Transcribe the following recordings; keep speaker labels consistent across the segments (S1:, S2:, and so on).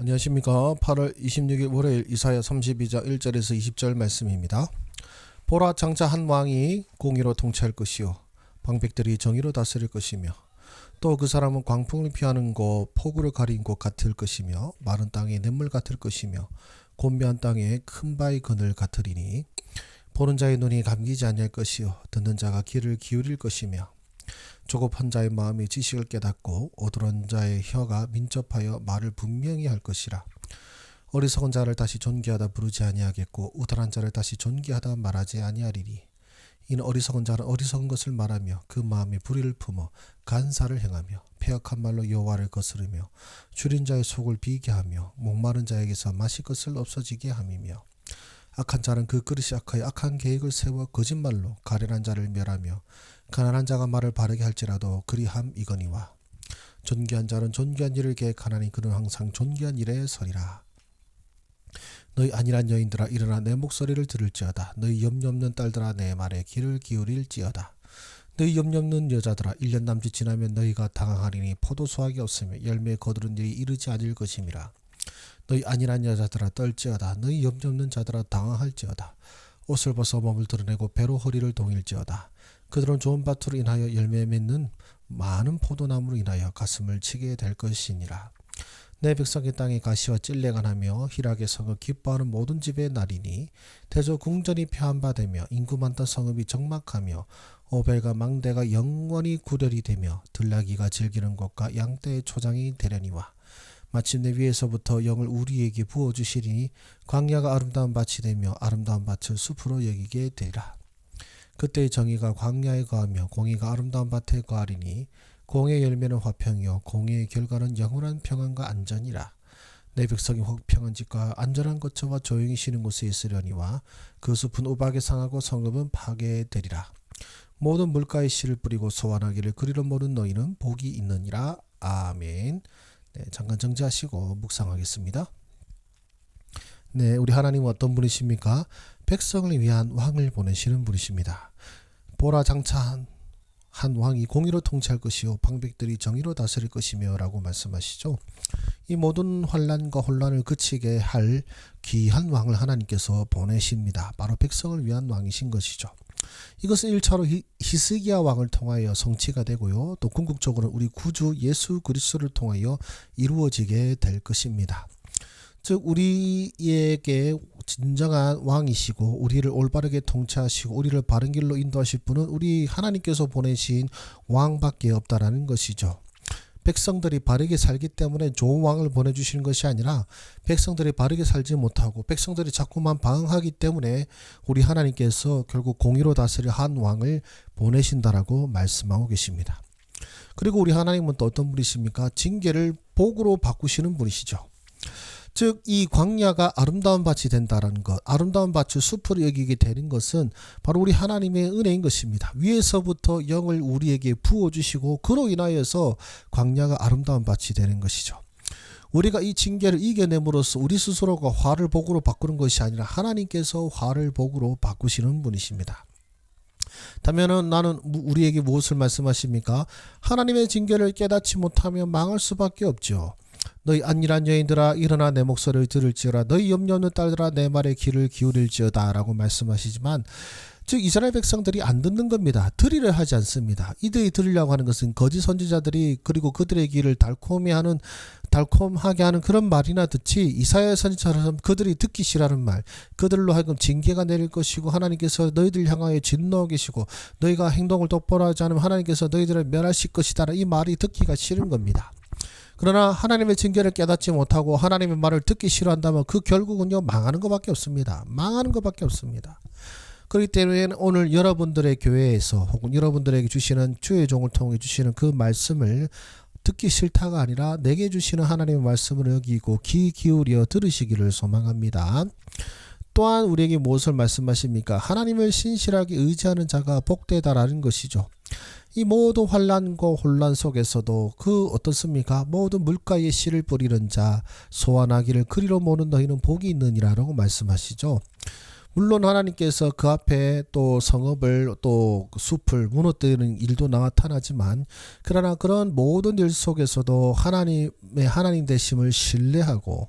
S1: 안녕하십니까. 8월 26일 월요일 이사야 32장 1절에서 20절 말씀입니다. 보라 장차 한 왕이 공의로 통치할 것이요 방백들이 정의로 다스릴 것이며 또 그 사람은 광풍을 피하는 곳 폭우를 가린 곳 같을 것이며 마른 땅에 냇물 같을 것이며 곤비한 땅에 큰 바위 그늘 같으리니 보는 자의 눈이 감기지 아니할 것이요 듣는 자가 귀를 기울일 것이며 조급한 자의 마음이 지식을 깨닫고 어두런 자의 혀가 민첩하여 말을 분명히 할 것이라. 어리석은 자를 다시 존귀하다 부르지 아니하겠고 우달한 자를 다시 존귀하다 말하지 아니하리니. 이는 어리석은 자는 어리석은 것을 말하며 그 마음에 불의를 품어 간사를 행하며 폐역한 말로 여호와를 거스르며 줄인 자의 속을 비게 하며 목마른 자에게서 마실 것을 없어지게 함이며 악한 자는 그 그릇이 악하여 악한 계획을 세워 거짓말로 가련한 자를 멸하며 가난한 자가 말을 바르게 할지라도 그리함 이거니와. 존귀한 자는 존귀한 일을 계획하나니 그는 항상 존귀한 일에 서리라. 너희 안일한 여인들아 일어나 내 목소리를 들을지어다. 너희 염려 없는 딸들아 내 말에 귀를 기울일지어다. 너희 염려 없는 여자들아 1년 남짓 지나면 너희가 당황하리니 포도 수확이 없으며 열매 거두는 일이 이르지 않을 것임이라 너희 안일한 여자들아 떨지어다. 너희 염려 없는 자들아 당황할지어다. 옷을 벗어 몸을 드러내고 배로 허리를 동일지어다. 그들은 좋은 밭으로 인하여 열매 맺는 많은 포도나무로 인하여 가슴을 치게 될 것이니라. 내 백성의 땅에 가시와 찔레가 나며 희락의 성을 기뻐하는 모든 집의 날이니 대저 궁전이 표한바되며 인구 많던 성읍이 적막하며 오벨과 망대가 영원히 구별이 되며 들나귀가 즐기는 곳과 양떼의 초장이 되려니와 마침내 위에서부터 영을 우리에게 부어 주시리니 광야가 아름다운 밭이 되며 아름다운 밭을 숲으로 여기게 되리라. 그때의 정의가 광야에 거하며 공의가 아름다운 밭에 거하리니 공의 열매는 화평이요 공의의 결과는 영원한 평안과 안전이라. 내 백성이 혹 평안 집과 안전한 거처와 조용히 쉬는 곳에 있으려니와 그 숲은 우박에 상하고 성읍은 파괴되리라. 모든 물가에 씨를 뿌리고 소환하기를 그리로 모는 너희는 복이 있느니라. 아멘 네, 잠깐 정지하시고 묵상하겠습니다 네 우리 하나님은 어떤 분이십니까 백성을 위한 왕을 보내시는 분이십니다. 보라 장차한 한 왕이 공의로 통치할 것이요 방백들이 정의로 다스릴 것이며라고 말씀하시죠. 이 모든 환란과 혼란을 그치게 할 귀한 왕을 하나님께서 보내십니다. 바로 백성을 위한 왕이신 것이죠. 이것은 1차로 히스기야 왕을 통하여 성취가 되고요. 또 궁극적으로 우리 구주 예수 그리스도를 통하여 이루어지게 될 것입니다. 즉 우리에게 진정한 왕이시고 우리를 올바르게 통치하시고 우리를 바른 길로 인도하실 분은 우리 하나님께서 보내신 왕밖에 없다라는 것이죠. 백성들이 바르게 살기 때문에 좋은 왕을 보내주시는 것이 아니라 백성들이 바르게 살지 못하고 백성들이 자꾸만 방황하기 때문에 우리 하나님께서 결국 공의로 다스릴 한 왕을 보내신다라고 말씀하고 계십니다. 그리고 우리 하나님은 또 어떤 분이십니까? 징계를 복으로 바꾸시는 분이시죠. 즉, 이 광야가 아름다운 밭이 된다라는 것, 아름다운 밭을 숲으로 여기게 되는 것은 바로 우리 하나님의 은혜인 것입니다. 위에서부터 영을 우리에게 부어 주시고, 그로 인하여서 광야가 아름다운 밭이 되는 것이죠. 우리가 이 징계를 이겨냄으로써 우리 스스로가 화를 복으로 바꾸는 것이 아니라 하나님께서 화를 복으로 바꾸시는 분이십니다. 다면은 나는 우리에게 무엇을 말씀하십니까? 하나님의 징계를 깨닫지 못하면 망할 수밖에 없죠. 너희 안일한 여인들아 일어나 내 목소리를 들을지어다 너희 염려 없는 딸들아 내 말에 귀를 기울일지어다라고 말씀하시지만 즉 이스라엘 백성들이 안 듣는 겁니다. 들으려 하지 않습니다. 이들이 들으려고 하는 것은 거짓 선지자들이 그리고 그들의 귀를 달콤해하는 달콤하게 하는 그런 말이나 듣지 이사야 선지처럼 그들이 듣기 싫어하는 말 그들로 하여금 징계가 내릴 것이고 하나님께서 너희들 향하여 진노하 계시고 너희가 행동을 똑바로 하지 않으면 하나님께서 너희들을 멸하실 것이다 이 말이 듣기가 싫은 겁니다. 그러나 하나님의 징계를 깨닫지 못하고 하나님의 말을 듣기 싫어한다면 그 결국은요 망하는 것밖에 없습니다. 망하는 것밖에 없습니다. 그렇기 때문에 오늘 여러분들의 교회에서 혹은 여러분들에게 주시는 주의 종을 통해 주시는 그 말씀을 듣기 싫다가 아니라 내게 주시는 하나님의 말씀을 여기고 귀 기울여 들으시기를 소망합니다. 또한 우리에게 무엇을 말씀하십니까? 하나님을 신실하게 의지하는 자가 복되다라는 것이죠. 이 모든 환란과 혼란 속에서도 그 어떻습니까? 모든 물가에 씨를 뿌리는 자 소환하기를 그리로 모는 너희는 복이 있느니라라고 말씀하시죠. 물론 하나님께서 그 앞에 또 성읍을 또그 숲을 무너뜨리는 일도 나타나지만 그러나 그런 모든 일 속에서도 하나님의 하나님 되심을 신뢰하고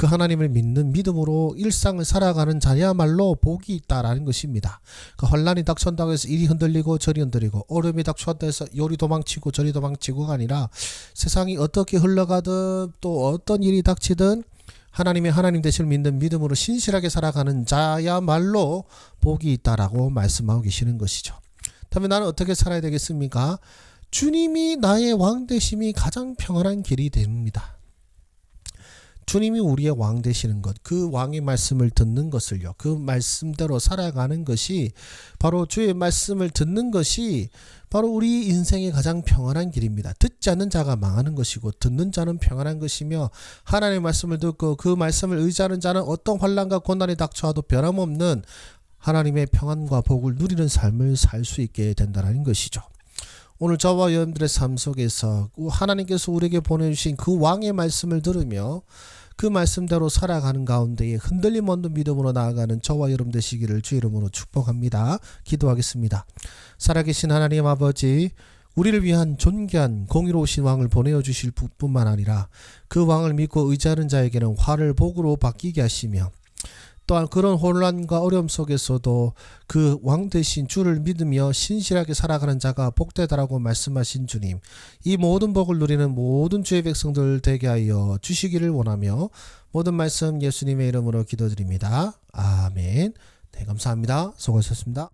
S1: 그 하나님을 믿는 믿음으로 일상을 살아가는 자야말로 복이 있다라는 것입니다. 그 환란이 닥쳤다고 해서 이리 흔들리고 저리 흔들리고 어려움이 닥쳤다 해서 요리 도망치고 저리 도망치고가 아니라 세상이 어떻게 흘러가든 또 어떤 일이 닥치든 하나님의 하나님 되심을 믿는 믿음으로 신실하게 살아가는 자야말로 복이 있다라고 말씀하고 계시는 것이죠. 그러면 나는 어떻게 살아야 되겠습니까? 주님이 나의 왕 되심이 가장 평안한 길이 됩니다. 주님이 우리의 왕 되시는 것, 그 왕의 말씀을 듣는 것을요, 그 말씀대로 살아가는 것이 바로 주의 말씀을 듣는 것이 바로 우리 인생의 가장 평안한 길입니다. 듣지 않는 자가 망하는 것이고 듣는 자는 평안한 것이며 하나님의 말씀을 듣고 그 말씀을 의지하는 자는 어떤 환란과 고난이 닥쳐와도 변함없는 하나님의 평안과 복을 누리는 삶을 살 수 있게 된다는 것이죠. 오늘 저와 여러분들의 삶 속에서 하나님께서 우리에게 보내주신 그 왕의 말씀을 들으며 그 말씀대로 살아가는 가운데에 흔들림 없는 믿음으로 나아가는 저와 여러분 되시기를 주 이름으로 축복합니다. 기도하겠습니다. 살아계신 하나님 아버지 우리를 위한 존귀한 공의로우신 왕을 보내어 주실 뿐만 아니라 그 왕을 믿고 의지하는 자에게는 화를 복으로 바뀌게 하시며 또한 그런 혼란과 어려움 속에서도 그 왕 대신 주를 믿으며 신실하게 살아가는 자가 복되다라고 말씀하신 주님 이 모든 복을 누리는 모든 주의 백성들 되게 하여 주시기를 원하며 모든 말씀 예수님의 이름으로 기도드립니다. 아멘. 네 감사합니다. 수고하셨습니다.